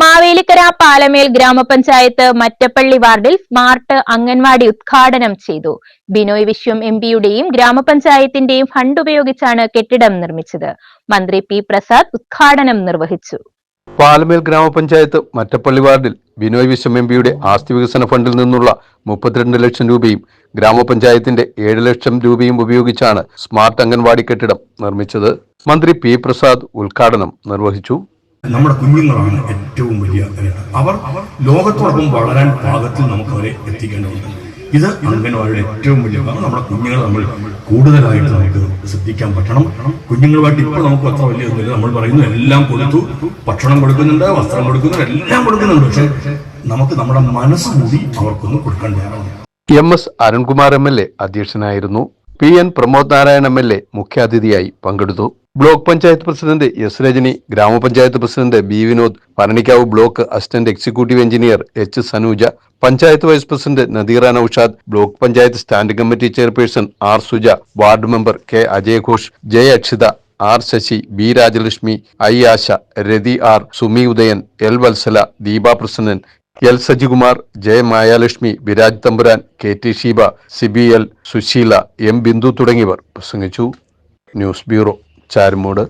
മാവേലിക്കര പാലമേൽ ഗ്രാമപഞ്ചായത്ത് മറ്റപ്പള്ളി വാർഡിൽ സ്മാർട്ട് അംഗൻവാടി ഉദ്ഘാടനം ചെയ്തു. ബിനോയ് വിശ്വം എം പിയുടെയും ഗ്രാമപഞ്ചായത്തിന്റെയും ഫണ്ട് ഉപയോഗിച്ചാണ് കെട്ടിടം നിർമ്മിച്ചത്. മന്ത്രി പി പ്രസാദ് ഉദ്ഘാടനം നിർവഹിച്ചു. പാലമേൽ ഗ്രാമപഞ്ചായത്ത് മറ്റപ്പള്ളി വാർഡിൽ ബിനോയ് വിശ്വം എം പിയുടെ ആസ്തി വികസന ഫണ്ടിൽ നിന്നുള്ള മുപ്പത്തിരണ്ട് ലക്ഷം രൂപയും ഗ്രാമപഞ്ചായത്തിന്റെ ഏഴ് ലക്ഷം രൂപയും ഉപയോഗിച്ചാണ് സ്മാർട്ട് അംഗൻവാടി കെട്ടിടം നിർമ്മിച്ചത്. മന്ത്രി പി പ്രസാദ് ഉദ്ഘാടനം നിർവഹിച്ചു. നമ്മുടെ കുഞ്ഞുങ്ങളാണ് ഏറ്റവും വലിയ അവർ ലോകത്തോടൊപ്പം വളരാൻ പാകത്തിൽ നമുക്ക് അവരെ എത്തിക്കേണ്ടതുണ്ട്. ഇത് അംഗൻവാടിയുടെ ഏറ്റവും വലിയ കാരണം നമ്മുടെ കുഞ്ഞുങ്ങൾ നമ്മൾ കൂടുതലായിട്ട് നമുക്ക് ശ്രദ്ധിക്കാൻ പറ്റണം. കുഞ്ഞുങ്ങളുമായിട്ട് ഇപ്പോൾ നമുക്ക് അത്ര വലിയ ഒന്നുമില്ല നമ്മൾ പറയുന്നു എല്ലാം കൊടുത്തു. ഭക്ഷണം കൊടുക്കുന്നുണ്ട് വസ്ത്രം കൊടുക്കുന്നുണ്ട് എല്ലാം കൊടുക്കുന്നുണ്ട്. പക്ഷെ നമുക്ക് നമ്മുടെ മനസ്സ് കൂടി അവർക്കൊന്ന് കൊടുക്കേണ്ടതാണ് M S Arunkumar M L A അധ്യക്ഷനായിരുന്നു. P N Pramod Narayan M L A മുഖ്യാതിഥിയായി പങ്കെടുത്തു. Block panchayat president S Rajani ഗ്രാമപഞ്ചായത്ത് president B Vinod Paranikkavu block assistant executive engineer H Sanuja panchayat vice president Nadeera Noushad block panchayat standing committee chairperson R Suja ward member K അജയഘോഷ് Jaya Akshitha R Sasi B Rajalakshmi I Asha Rathi R Sumi Udayan L Vatsala Deepa Prasannan L Sajikumar Jaya Mayalakshmi Biraj Thampuran K T Sheeba Sibi L Susheela M Bindu തുടങ്ങിയവർ പ്രസംഗിച്ചു. News bureau. Charummood